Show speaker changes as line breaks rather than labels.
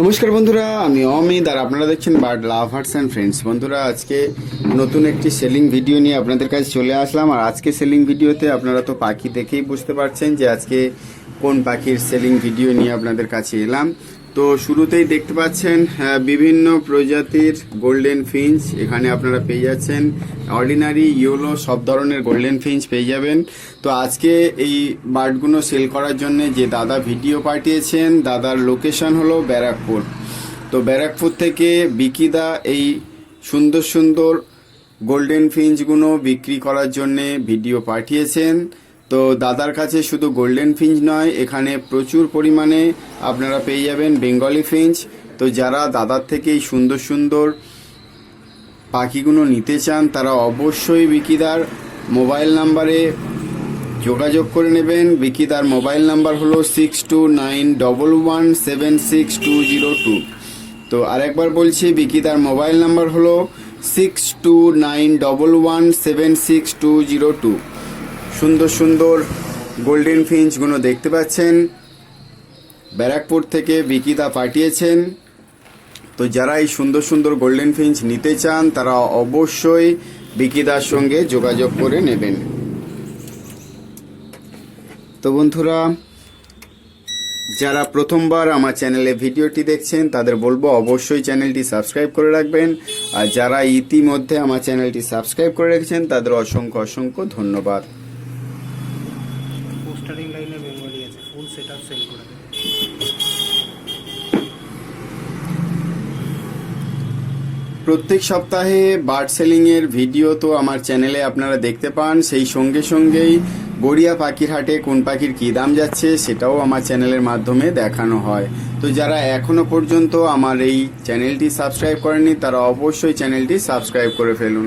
নমস্কার বন্ধুরা, আমি অমিত, আর আপনারা দেখছেন বার্ড লাভার্স অ্যান্ড ফ্রেন্ডস বন্ধুরা, আজকে নতুন একটি সেলিং ভিডিও নিয়ে আপনাদের কাছে চলে আসলাম। আর আজকে সেলিং ভিডিওতে আপনারা তো পাখি দেখেই বুঝতে পারছেন যে আজকে কোন পাখির সেলিং ভিডিও নিয়ে আপনাদের কাছে এলাম। তো শুরুতেই দেখতে পাচ্ছেন বিভিন্ন প্রজাতির গোল্ডেন ফিঞ্চ এখানে আপনারা পেয়ে যাচ্ছেন। অর্ডিনারি ইয়েলো সব ধরনের গোল্ডেন ফিঞ্চ পেয়ে যাবেন। তো আজকে এই বার্ডগুলো সেল করার জন্য যে দাদা ভিডিও পাঠিয়েছেন, দাদার লোকেশন হলো ব্যারাকপুর। তো ব্যারাকপুর থেকে বিকিদা এই সুন্দর সুন্দর গোল্ডেন ফিঞ্চগুলো বিক্রি করার জন্যে ভিডিও পাঠিয়েছেন। তো দাদার কাছে শুধু গোল্ডেন ফিঞ্চ নয়, এখানে প্রচুর পরিমাণে আপনারা পেয়ে যাবেন বেঙ্গলি ফিঞ্চ তো যারা দাদার থেকে এই সুন্দর সুন্দর পাখিগুলো নিতে চান, তারা অবশ্যই বিকিদার মোবাইল নাম্বারে যোগাযোগ করে নেবেন। বিকিদার মোবাইল নাম্বার হলো six two nine double one seven six two zero two তো আরেকবার বলছি বিকিদার মোবাইল নাম্বার হলো six two nine double one seven six two zero two সুন্দর সুন্দর গোল্ডেন ফিঞ্চগুলো দেখতে পাচ্ছেন। ব্যারাকপুর থেকে বিকিদা পাঠিয়েছেন। তো যারা এই সুন্দর সুন্দর গোল্ডেন ফিঞ্চ নিতে চান, তারা অবশ্যই বিকিদার সঙ্গে যোগাযোগ করে নেবেন। তো বন্ধুরা, যারা প্রথমবার আমার চ্যানেলে ভিডিওটি দেখছেন, তাদের বলব অবশ্যই চ্যানেলটি সাবস্ক্রাইব করে রাখবেন। আর যারা ইতিমধ্যে আমার চ্যানেলটি সাবস্ক্রাইব করে রেখেছেন, তাদের অসংখ্য অসংখ্য ধন্যবাদ।
পোস্টারিং লাইনে বেঙ্গলি আছে ফুল সেট আপ সেল করে দেবে।
প্রত্যেক সপ্তাহে বার্ড সেলিং এর ভিডিও তো আমার চ্যানেলে আপনারা দেখতে পান। সেই সঙ্গে সঙ্গেই গড়িয়া পাখির হাটে কোন পাখির কী দাম যাচ্ছে সেটাও আমার চ্যানেলের মাধ্যমে দেখানো হয়। তো যারা এখনও পর্যন্ত আমার এই চ্যানেলটি সাবস্ক্রাইব করেননি, তারা অবশ্যই চ্যানেলটি সাবস্ক্রাইব করে ফেলুন।